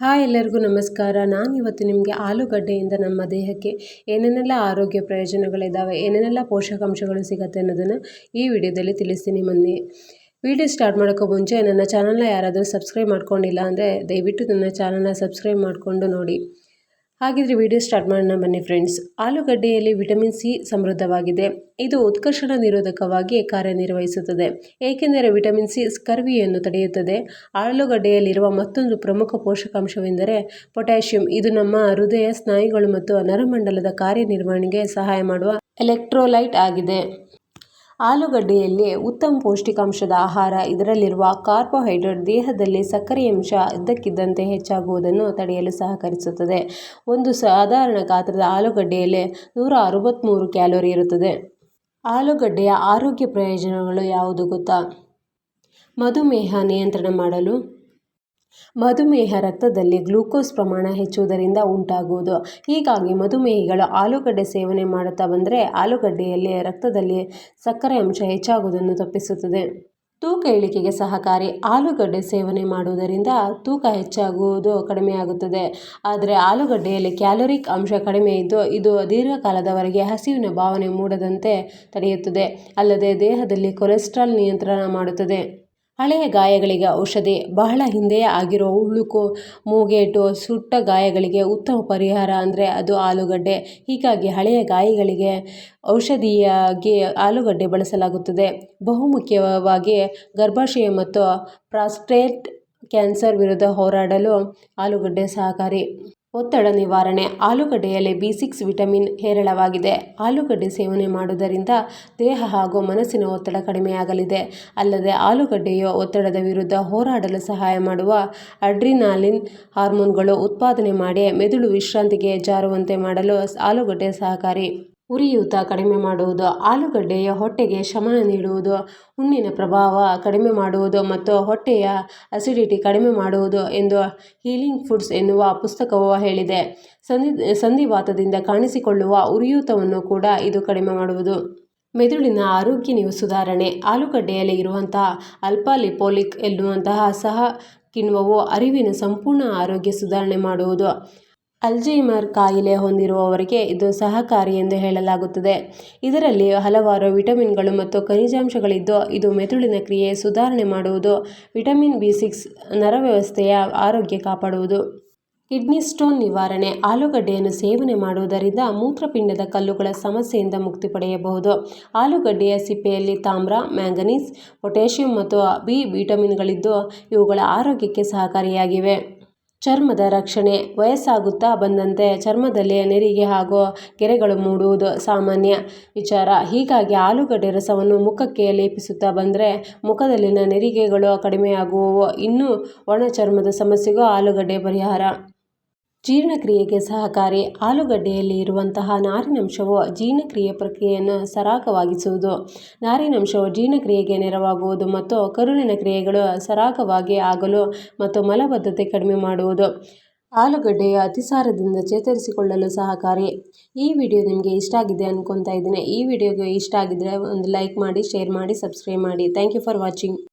Hi ಎಲ್ಲರಿಗೂ ನಮಸ್ಕಾರ. ನಾನು ಇವತ್ತು ನಿಮಗೆ ಆಲೂಗಡ್ಡೆಯಿಂದ ನಮ್ಮ ದೇಹಕ್ಕೆ ಏನೇನೆಲ್ಲ ಆರೋಗ್ಯ ಪ್ರಯೋಜನಗಳಿದ್ದಾವೆ ಏನೇನೆಲ್ಲ ಪೋಷಕಾಂಶಗಳು ಸಿಗುತ್ತೆ ಅನ್ನೋದನ್ನು ಈ ವಿಡಿಯೋದಲ್ಲಿ ತಿಳಿಸ್ತೀನಿ. ಮೊನ್ನೆ ವಿಡಿಯೋ ಸ್ಟಾರ್ಟ್ ಮಾಡೋಕ್ಕೂ ಮುಂಚೆ ನನ್ನ ಚಾನಲ್ನ ಯಾರಾದರೂ ಸಬ್ಸ್ಕ್ರೈಬ್ ಮಾಡ್ಕೊಂಡಿಲ್ಲ ಅಂದರೆ ದಯವಿಟ್ಟು ನನ್ನ ಚಾನಲ್ನ ಸಬ್ಸ್ಕ್ರೈಬ್ ಮಾಡಿಕೊಂಡು ನೋಡಿ. ಹಾಗಿದ್ರೆ ವಿಡಿಯೋ ಸ್ಟಾರ್ಟ್ ಮಾಡೋಣ ಬನ್ನಿ ಫ್ರೆಂಡ್ಸ್ ಆಲೂಗಡ್ಡೆಯಲ್ಲಿ ವಿಟಮಿನ್ ಸಿ ಸಮೃದ್ಧವಾಗಿದೆ. ಇದು ಉತ್ಕರ್ಷಣ ನಿರೋಧಕವಾಗಿ ಕಾರ್ಯನಿರ್ವಹಿಸುತ್ತದೆ. ಏಕೆಂದರೆ ವಿಟಮಿನ್ ಸಿ ಸ್ಕರ್ವಿಯನ್ನು ತಡೆಯುತ್ತದೆ. ಆಲೂಗಡ್ಡೆಯಲ್ಲಿರುವ ಮತ್ತೊಂದು ಪ್ರಮುಖ ಪೋಷಕಾಂಶವೆಂದರೆ ಪೊಟ್ಯಾಷಿಯಂ ಇದು ನಮ್ಮ ಹೃದಯ, ಸ್ನಾಯುಗಳು ಮತ್ತು ನರಮಂಡಲದ ಕಾರ್ಯನಿರ್ವಹಣೆಗೆ ಸಹಾಯ ಮಾಡುವ ಎಲೆಕ್ಟ್ರೋಲೈಟ್ ಆಗಿದೆ. ಆಲೂಗಡ್ಡೆಯಲ್ಲಿ ಉತ್ತಮ ಪೌಷ್ಟಿಕಾಂಶದ ಆಹಾರ, ಇದರಲ್ಲಿರುವ ಕಾರ್ಬೋಹೈಡ್ರೇಟ್ ದೇಹದಲ್ಲಿ ಸಕ್ಕರೆಯಂಶ ಇದ್ದಕ್ಕಿದ್ದಂತೆ ಹೆಚ್ಚಾಗುವುದನ್ನು ತಡೆಯಲು ಸಹಕರಿಸುತ್ತದೆ. ಒಂದು ಸಾಧಾರಣ ಗಾತ್ರದ ಆಲೂಗಡ್ಡೆಯಲ್ಲಿ ನೂರ ಅರವತ್ತ್ಮೂರು ಕ್ಯಾಲೋರಿ ಇರುತ್ತದೆ. ಆಲೂಗಡ್ಡೆಯ ಆರೋಗ್ಯ ಪ್ರಯೋಜನಗಳು ಯಾವುದು ಗೊತ್ತಾ? ಮಧುಮೇಹ ನಿಯಂತ್ರಣ ಮಾಡಲು ಮಧುಮೇಹ ರಕ್ತದಲ್ಲಿ ಗ್ಲೂಕೋಸ್ ಪ್ರಮಾಣ ಹೆಚ್ಚುವುದರಿಂದ ಉಂಟಾಗುವುದು. ಹೀಗಾಗಿ ಮಧುಮೇಹಿಗಳು ಆಲೂಗಡ್ಡೆ ಸೇವನೆ ಮಾಡುತ್ತಾ ಬಂದರೆ ಆಲೂಗಡ್ಡೆಯಲ್ಲಿ ರಕ್ತದಲ್ಲಿ ಸಕ್ಕರೆ ಅಂಶ ಹೆಚ್ಚಾಗುವುದನ್ನು ತಪ್ಪಿಸುತ್ತದೆ. ತೂಕ ಇಳಿಕೆಗೆ ಸಹಕಾರಿ ಆಲೂಗಡ್ಡೆ ಸೇವನೆ ಮಾಡುವುದರಿಂದ ತೂಕ ಹೆಚ್ಚಾಗುವುದು ಕಡಿಮೆಯಾಗುತ್ತದೆ. ಆದರೆ ಆಲೂಗಡ್ಡೆಯಲ್ಲಿ ಕ್ಯಾಲೋರಿಕ್ ಅಂಶ ಕಡಿಮೆ ಇದ್ದು ಇದು ದೀರ್ಘಕಾಲದವರೆಗೆ ಹಸಿವಿನ ಭಾವನೆ ಮೂಡದಂತೆ ತಡೆಯುತ್ತದೆ. ಅಲ್ಲದೆ ದೇಹದಲ್ಲಿ ಕೊಲೆಸ್ಟ್ರಾಲ್ ನಿಯಂತ್ರಣ ಮಾಡುತ್ತದೆ. ಹಳೆಯ ಗಾಯಗಳಿಗೆ ಔಷಧಿ ಬಹಳ ಹಿಂದೆಯೇ ಆಗಿರೋ ಉಳುಕು ಮೂಗೇಟು ಸುಟ್ಟ ಗಾಯಗಳಿಗೆ ಉತ್ತಮ ಪರಿಹಾರ ಅಂದರೆ ಅದು ಆಲೂಗಡ್ಡೆ. ಹೀಗಾಗಿ ಹಳೆಯ ಗಾಯಗಳಿಗೆ ಔಷಧಿಯಾಗಿ ಆಲೂಗಡ್ಡೆ ಬಳಸಲಾಗುತ್ತದೆ. ಬಹುಮುಖ್ಯವಾಗಿ ಗರ್ಭಾಶಯ ಮತ್ತು ಪ್ರಾಸ್ಟೇಟ್ ಕ್ಯಾನ್ಸರ್ ವಿರುದ್ಧ ಹೋರಾಡಲು ಆಲೂಗಡ್ಡೆ ಸಹಕಾರಿ. ಒತ್ತಡ ನಿವಾರಣೆ, ಆಲೂಗಡ್ಡೆಯಲ್ಲಿ ಬಿ ಸಿಕ್ಸ್ ವಿಟಮಿನ್ ಹೇರಳವಾಗಿದೆ. ಆಲೂಗಡ್ಡೆ ಸೇವನೆ ಮಾಡುವುದರಿಂದ ದೇಹ ಹಾಗೂ ಮನಸ್ಸಿನ ಒತ್ತಡ ಕಡಿಮೆಯಾಗಲಿದೆ. ಅಲ್ಲದೆ ಆಲೂಗಡ್ಡೆಯು ಒತ್ತಡದ ವಿರುದ್ಧ ಹೋರಾಡಲು ಸಹಾಯ ಮಾಡುವ ಅಡ್ರಿನಾಲಿನ್ ಹಾರ್ಮೋನ್ಗಳು ಉತ್ಪಾದನೆ ಮಾಡಿ ಮೆದುಳು ವಿಶ್ರಾಂತಿಗೆ ಜಾರುವಂತೆ ಮಾಡಲು ಆಲೂಗಡ್ಡೆ ಸಹಕಾರಿ. ಉರಿಯೂತ ಕಡಿಮೆ ಮಾಡುವುದು, ಆಲೂಗಡ್ಡೆಯ ಹೊಟ್ಟೆಗೆ ಶಮನ ನೀಡುವುದು, ಹುಣ್ಣಿನ ಪ್ರಭಾವ ಕಡಿಮೆ ಮಾಡುವುದು ಮತ್ತು ಹೊಟ್ಟೆಯ ಅಸಿಡಿಟಿ ಕಡಿಮೆ ಮಾಡುವುದು ಎಂದು ಹೀಲಿಂಗ್ ಫುಡ್ಸ್ ಎನ್ನುವ ಪುಸ್ತಕವು ಹೇಳಿದೆ. ಸಂಧಿ, ಸಂಧಿವಾತದಿಂದ ಕಾಣಿಸಿಕೊಳ್ಳುವ ಉರಿಯೂತವನ್ನು ಕೂಡ ಇದು ಕಡಿಮೆ ಮಾಡುವುದು. ಮೆದುಳಿನ ಆರೋಗ್ಯ ನೀವು ಸುಧಾರಣೆ, ಆಲೂಗಡ್ಡೆಯಲ್ಲಿ ಇರುವಂತಹ ಅಲ್ಪಾಲಿಪೋಲಿಕ್ ಎನ್ನುವಂತಹ ಸಹ ಕಿಣ್ವವು ಅರಿವಿನ ಸಂಪೂರ್ಣ ಆರೋಗ್ಯ ಸುಧಾರಣೆ ಮಾಡುವುದು. ಅಲ್ಝೈಮರ್ ಕಾಯಿಲೆ ಹೊಂದಿರುವವರಿಗೆ ಇದು ಸಹಕಾರಿ ಎಂದು ಹೇಳಲಾಗುತ್ತದೆ. ಇದರಲ್ಲಿ ಹಲವಾರು ವಿಟಮಿನ್ಗಳು ಮತ್ತು ಖನಿಜಾಂಶಗಳಿದ್ದು, ಇದು ಮೆದುಳಿನ ಕ್ರಿಯೆ ಸುಧಾರಣೆ ಮಾಡುವುದು, ವಿಟಮಿನ್ ಬಿ ಸಿಕ್ಸ್ ನರವ್ಯವಸ್ಥೆಯ ಆರೋಗ್ಯ ಕಾಪಾಡುವುದು. ಕಿಡ್ನಿ ಸ್ಟೋನ್ ನಿವಾರಣೆ, ಆಲೂಗಡ್ಡೆಯನ್ನು ಸೇವನೆ ಮಾಡುವುದರಿಂದ ಮೂತ್ರಪಿಂಡದ ಕಲ್ಲುಗಳ ಸಮಸ್ಯೆಯಿಂದ ಮುಕ್ತಿ ಪಡೆಯಬಹುದು. ಆಲೂಗಡ್ಡೆಯ ಸಿಪ್ಪೆಯಲ್ಲಿ ತಾಮ್ರ, ಮ್ಯಾಂಗನೀಸ್, ಪೊಟ್ಯಾಷಿಯಂ ಮತ್ತು ಬಿ ವಿಟಮಿನ್ಗಳಿದ್ದು, ಇವುಗಳ ಆರೋಗ್ಯಕ್ಕೆ ಸಹಕಾರಿಯಾಗಿವೆ. ಚರ್ಮದ ರಕ್ಷಣೆ. ವಯಸ್ಸಾಗುತ್ತಾ ಬಂದಂತೆ ಚರ್ಮದಲ್ಲಿ ನೆರಿಗೆ ಹಾಗೂ ಗೆರೆಗಳು ಮೂಡುವುದು ಸಾಮಾನ್ಯ ವಿಚಾರ. ಹೀಗಾಗಿ ಆಲೂಗಡ್ಡೆ ರಸವನ್ನು ಮುಖಕ್ಕೆ ಲೇಪಿಸುತ್ತಾ ಬಂದರೆ ಮುಖದಲ್ಲಿನ ನೆರಿಗೆಗಳು ಕಡಿಮೆಯಾಗುವವು. ಇನ್ನು ಒಣ ಚರ್ಮದ ಸಮಸ್ಯೆಗೂ ಆಲೂಗಡ್ಡೆ ಪರಿಹಾರ. ಜೀರ್ಣಕ್ರಿಯೆಗೆ ಸಹಕಾರಿ ಆಲೂಗಡ್ಡೆಯಲ್ಲಿ ಇರುವಂತಹ ನಾರಿನಂಶವು ಜೀರ್ಣಕ್ರಿಯೆ ಪ್ರಕ್ರಿಯೆಯನ್ನು ಸರಾಗವಾಗಿಸುವುದು. ನಾರಿನಂಶವು ಜೀರ್ಣಕ್ರಿಯೆಗೆ ನೆರವಾಗುವುದು ಮತ್ತು ಕರುಳಿನ ಕ್ರಿಯೆಗಳು ಸರಾಗವಾಗಿ ಆಗಲು ಮತ್ತು ಮಲಬದ್ಧತೆ ಕಡಿಮೆ ಮಾಡುವುದು. ಆಲೂಗಡ್ಡೆಯ ಅತಿಸಾರದಿಂದ ಚೇತರಿಸಿಕೊಳ್ಳಲು ಸಹಕಾರಿ. ಈ ವಿಡಿಯೋ ನಿಮಗೆ ಇಷ್ಟ ಆಗಿದೆ ಅನ್ಕೊತಾ ಇದ್ದೀನಿ. ಈ ವಿಡಿಯೋಗೆ ಇಷ್ಟ ಆಗಿದ್ದರೆ ಒಂದು ಲೈಕ್ ಮಾಡಿ, ಶೇರ್ ಮಾಡಿ, ಸಬ್ಸ್ಕ್ರೈಬ್ ಮಾಡಿ. Thank you for watching